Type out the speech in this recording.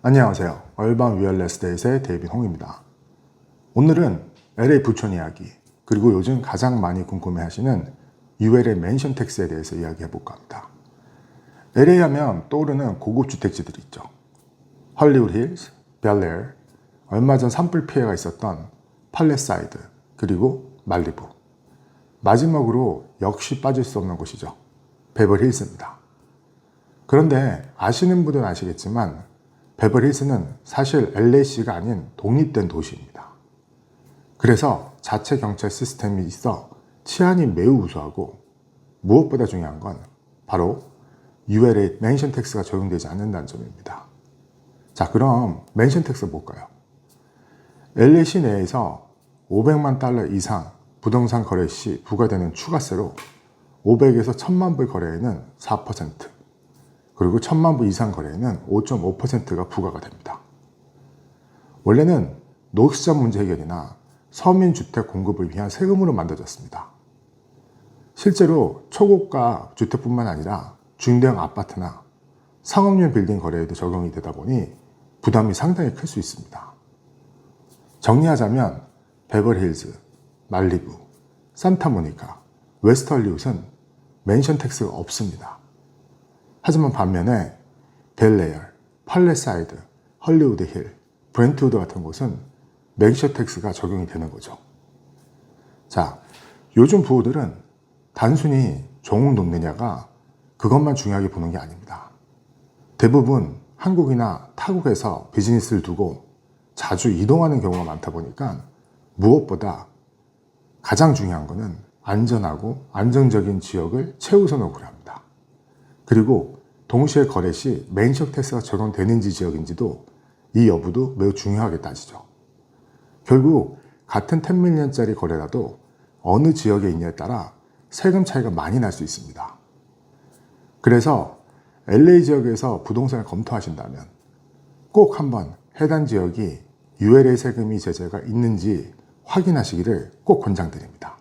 안녕하세요. 얼반 위얼레스테이트의 데이빈 홍입니다. 오늘은 LA 부촌 이야기, 그리고 요즘 가장 많이 궁금해 하시는 UL의 맨션 텍스에 대해서 이야기해 볼까 합니다. LA 하면 떠오르는 고급 주택지들이 있죠. 헐리우드 힐스, 벨레어, 얼마 전 산불 피해가 있었던 팔레사이드, 그리고 말리부. 마지막으로 역시 빠질 수 없는 곳이죠. 베버힐스입니다. 그런데 아시는 분은 아시겠지만 베버힐스는 사실 LA시가 아닌 독립된 도시입니다. 그래서 자체 경찰 시스템이 있어 치안이 매우 우수하고 무엇보다 중요한 건 바로 ULA 맨션 텍스가 적용되지 않는다는 점입니다. 자, 그럼 맨션 텍스 볼까요? LA 시내에서 500만 달러 이상 부동산 거래 시 부과되는 추가세로 500에서 1000만 불 거래에는 4%, 그리고 1000만 불 이상 거래에는 5.5%가 부과가 됩니다. 원래는 노숙자 문제 해결이나 서민 주택 공급을 위한 세금으로 만들어졌습니다. 실제로 초고가 주택뿐만 아니라 중대형 아파트나 상업용 빌딩 거래에도 적용이 되다 보니 부담이 상당히 클 수 있습니다. 정리하자면 베버힐즈, 말리부, 산타모니카, 웨스트헐리웃은 맨션 텍스가 없습니다. 하지만 반면에 벨레어, 팔레사이드, 헐리우드 힐, 브렌트우드 같은 곳은 맨션 텍스가 적용이 되는 거죠. 자, 요즘 부호들은 단순히 종을 높느냐가 그것만 중요하게 보는 게 아닙니다. 대부분 한국이나 타국에서 비즈니스를 두고 자주 이동하는 경우가 많다 보니까 무엇보다 가장 중요한 것은 안전하고 안정적인 지역을 최우선으로 고려합니다. 그리고 동시에 거래 시 맨션 텍스가 적용되는지 지역인지도 이 여부도 매우 중요하게 따지죠. 결국 같은 10밀리언짜리 거래라도 어느 지역에 있냐에 따라 세금 차이가 많이 날 수 있습니다. 그래서 LA 지역에서 부동산을 검토하신다면 꼭 한번 해당 지역이 ULA 세금이 제재가 있는지 확인하시기를 꼭 권장드립니다.